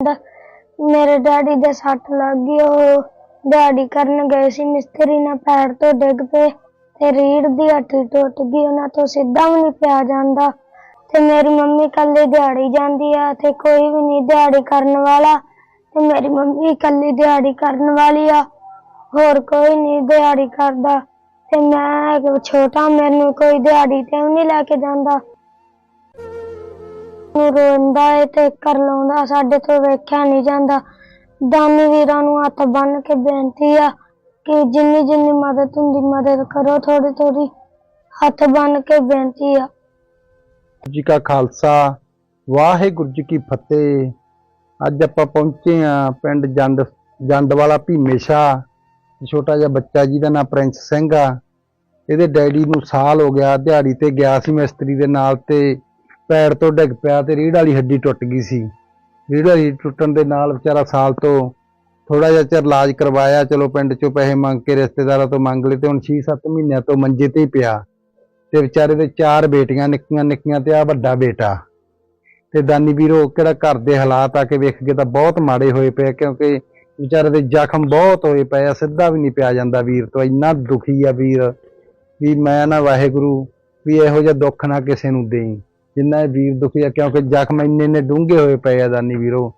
ਮੇਰੇ ਡੈਡੀ ਦੇ ਸੱਟ ਲੱਗ ਗਈ, ਉਹ ਦਿਹਾੜੀ ਕਰਨ ਗਏ ਸੀ, ਮਿਸਤਰੀ ਨਾਲ ਪੈਰ ਤੋਂ ਡਿੱਗ ਪਏ ਤੇ ਰੀੜ ਦੀ ਹੱਡੀ ਟੁੱਟ ਗਈ, ਉਹਨਾਂ ਤੋਂ ਸਿੱਧਾ ਵੀ ਨਹੀਂ ਪਿਆ ਜਾਂਦਾ ਤੇ ਮੇਰੀ ਮੰਮੀ ਇਕੱਲੀ ਦਿਹਾੜੀ ਜਾਂਦੀ ਆ ਤੇ ਕੋਈ ਵੀ ਨਹੀਂ ਦਿਹਾੜੀ ਕਰਨ ਵਾਲਾ ਤੇ ਮੇਰੀ ਮੰਮੀ ਇਕੱਲੀ ਦਿਹਾੜੀ ਕਰਨ ਵਾਲੀ ਆ, ਹੋਰ ਕੋਈ ਨਹੀਂ ਦਿਹਾੜੀ ਕਰਦਾ ਤੇ ਮੈਂ ਛੋਟਾ, ਮੈਨੂੰ ਕੋਈ ਦਿਹਾੜੀ ਤੇ ਵੀ ਨਹੀਂ ਲੈ ਕੇ ਜਾਂਦਾ। ਨੂੰ ਰੋਂਦਾ ਏ ਤੇ ਕਰ ਲਾਉਂਦਾ, ਸਾਡੇ ਤੋਂ ਵੇਖਿਆ ਨਹੀਂ ਜਾਂਦਾ। ਦਾਨੀ ਵੀਰਾਂ ਨੂੰ ਹੱਥ ਬੰਨ ਕੇ ਬੇਨਤੀ ਆ ਕਿ ਜਿੰਨੀ ਜਿੰਨੀ ਮਦਦ ਹੁੰਦੀ, ਮਦਦ ਕਰੋ ਥੋੜੀ ਥੋੜੀ ਹੱਥ ਬੰਨ ਕੇ ਬੇਨਤੀ ਆ। ਜੀ ਕਾ ਖਾਲਸਾ, ਵਾਹਿਗੁਰੂ ਜੀ ਕੀ ਫਤਿਹ। ਅੱਜ ਆਪਾਂ ਪਹੁੰਚੇ ਆ ਪਿੰਡ ਜੰਡ ਜੰਡਵਾਲਾ ਭੀਮੇਸ਼ਾ ਛੋਟਾ ਜਿਹਾ ਬੱਚਾ ਜਿਹਦਾ ਨਾਮ ਪ੍ਰਿੰਸ ਸਿੰਘ ਆ। ਇਹਦੇ ਡੈਡੀ ਨੂੰ ਸਾਲ ਹੋ ਗਿਆ, ਦਿਹਾੜੀ ਤੇ ਗਿਆ ਸੀ ਮਿਸਤਰੀ ਦੇ ਨਾਲ ਤੇ ਪੈੜ ਤੋਂ ਡਿੱਗ ਪਿਆ ਤੇ ਰੀੜ ਵਾਲੀ ਹੱਡੀ ਟੁੱਟ ਗਈ ਸੀ। ਰੀੜ ਵਾਲੀ ਟੁੱਟਣ ਦੇ ਨਾਲ ਵਿਚਾਰਾ ਸਾਲ ਤੋਂ ਥੋੜਾ ਜਿਹਾ ਚਿਰ ਇਲਾਜ ਕਰਵਾਇਆ, ਚਲੋ ਪਿੰਡ ਚੋਂ ਪੈਸੇ ਮੰਗ ਕੇ, ਰਿਸ਼ਤੇਦਾਰਾਂ ਤੋਂ ਮੰਗ ਲਏ ਤੇ ਹੁਣ 6-7 ਮਹੀਨਿਆਂ ਤੋਂ ਮੰਜੇ ਤੇ ਹੀ ਪਿਆ। ਤੇ ਵਿਚਾਰੇ ਦੇ ਚਾਰ ਬੇਟੀਆਂ ਨਿੱਕੀਆਂ ਨਿੱਕੀਆਂ ਤੇ ਆ ਵੱਡਾ ਬੇਟਾ। ਤੇ ਦਾਨੀ ਵੀਰੋ ਕਿਹੜਾ ਘਰ ਦੇ ਹਾਲਾਤ ਆ ਕੇ ਵੇਖ ਕੇ ਤਾਂ ਬਹੁਤ ਮਾੜੇ ਹੋਏ ਪਏ ਕਿਉਂਕਿ ਵਿਚਾਰੇ ਦੇ ਜ਼ਖਮ ਬਹੁਤ ਹੋਏ ਪਏ ਆ, ਸਿੱਧਾ ਵੀ ਨਹੀਂ ਪਿਆ ਜਾਂਦਾ ਵੀਰ ਤੋਂ, ਇੰਨਾ ਦੁਖੀ ਆ ਵੀਰ, ਵੀ ਮੈਂ ਨਾ ਵਾਹਿਗੁਰੂ, ਵੀ ਇਹੋ ਜਿਹਾ ਦੁੱਖ ਨਾ ਕਿਸੇ ਨੂੰ ਦੇਈ। ਜਿੰਨਾ ਇਹ ਵੀਰ ਦੁਖੀ ਆ, ਕਿਉਂਕਿ ਜ਼ਖਮ ਇੰਨੇ ਨੇ ਡੂੰਘੇ ਹੋਏ ਪਏ ਆ ਦਾਨੀ ਵੀਰੋ।